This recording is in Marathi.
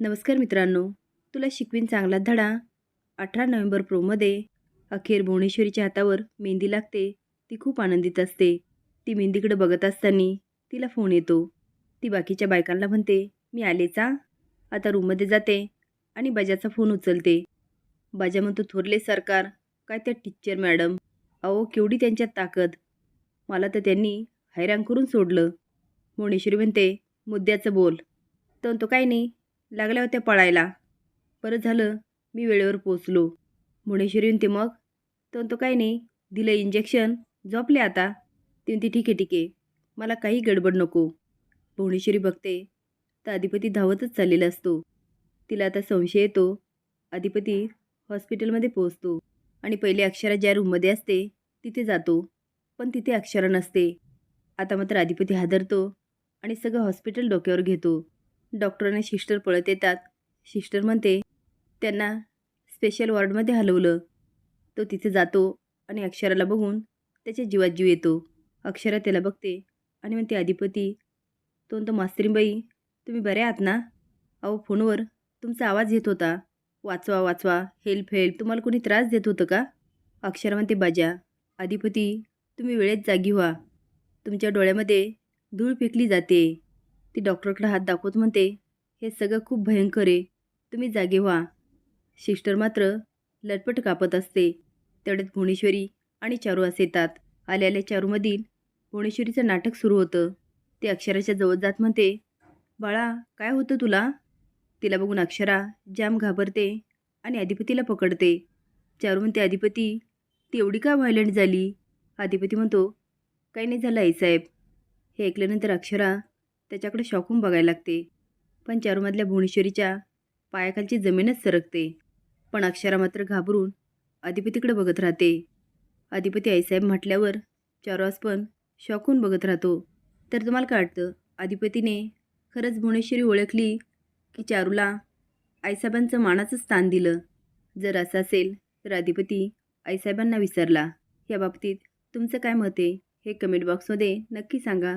नमस्कार मित्रांनो तुला शिकवीन चांगला धडा. अठरा नोव्हेंबर प्रोमध्ये अखेर भुवनेश्वरीच्या हातावर मेहंदी लागते ती खूप आनंदित असते. ती मेहंदीकडे बघत असताना तिला फोन येतो. ती बाकीच्या बायकांना म्हणते मी आलेचा आता रूममध्ये जाते आणि बाजाचा फोन उचलते. बाजा म्हणतो थोरले सरकार काय त्या टीचर मॅडम? अहो केवढी त्यांच्यात ताकद. मला तर त्यांनी हैराण करून सोडलं. भुवनेश्वरी म्हणते मुद्द्याचं बोल. तर तो काय नाही. लागल्या होत्या पळायला. बरं झालं मी वेळेवर पोचलो. भुवनेश्वरी ते मग तर तो काय नाही दिलं इंजेक्शन झोपले आता. ती ठीक आहे ठीक आहे. मला काही गडबड नको. भुवनेश्वरी बघते तर अधिपती धावतच चाललेला असतो. तिला आता संशय येतो. अधिपती हॉस्पिटलमध्ये पोहोचतो आणि पहिले अक्षरा ज्या रूममध्ये असते तिथे जातो. पण तिथे अक्षरा नसते. आता मात्र अधिपती हादरतो आणि सगळं हॉस्पिटल डोक्यावर घेतो. डॉक्टर आणि सिस्टर पळत येतात. सिस्टर म्हणते त्यांना स्पेशल वॉर्डमध्ये हलवलं. तो तिथे जातो आणि अक्षराला बघून त्याच्या जीवात जीव येतो. अक्षरा त्याला बघते आणि म्हणते अधिपती तो म्हणतो मास्तरीबाई तुम्ही बरे आहात ना? अहो फोनवर तुमचा आवाज येत होता. वाचवा वाचवा हेल्प हेल्प तुम्हाला कोणी त्रास देत होतं का? अक्षरा म्हणते बाजा अधिपती तुम्ही वेळेत जागी व्हा. तुमच्या डोळ्यामध्ये धूळ फेकली जाते. ती डॉक्टरकडे हात दाखवत म्हणते हे सगळं खूप भयंकर आहे. तुम्ही जागे व्हा. सिस्टर मात्र लटपट कापत असते. तेवढ्यात भुवनेश्वरी आणि चारू असे येतात. आल्या आल्या चारूमधील भुवनेश्वरीचं नाटक सुरू होतं. ते अक्षराच्या जवळ जात म्हणते बाळा काय होतं तुला? तिला बघून अक्षरा जाम घाबरते आणि अधिपतीला पकडते. चारू म्हणते अधिपती ती एवढी का व्हायलंट झाली? अधिपती म्हणतो काही नाही झालं आईसाहेब हे ऐकल्यानंतर अक्षरा त्याच्याकडे शॉकून बघायला लागते. पण चारूमधल्या भुवनेश्वरीच्या पायाखालची जमीनच सरकते. पण अक्षरा मात्र घाबरून अधिपतीकडे बघत राहते. अधिपती आईसाहेब म्हटल्यावर चारूआस पण शॉकून बघत राहतो. तर तुम्हाला काय वाटतं? अधिपतीने खरंच भुवनेश्वरी ओळखली की चारूला आईसाहेबांचं मानाचं स्थान दिलं? जर असं असेल तर अधिपती आईसाहेबांना विसरला. या बाबतीत तुमचं काय मत आहे? हे कमेंट बॉक्समध्ये नक्की सांगा.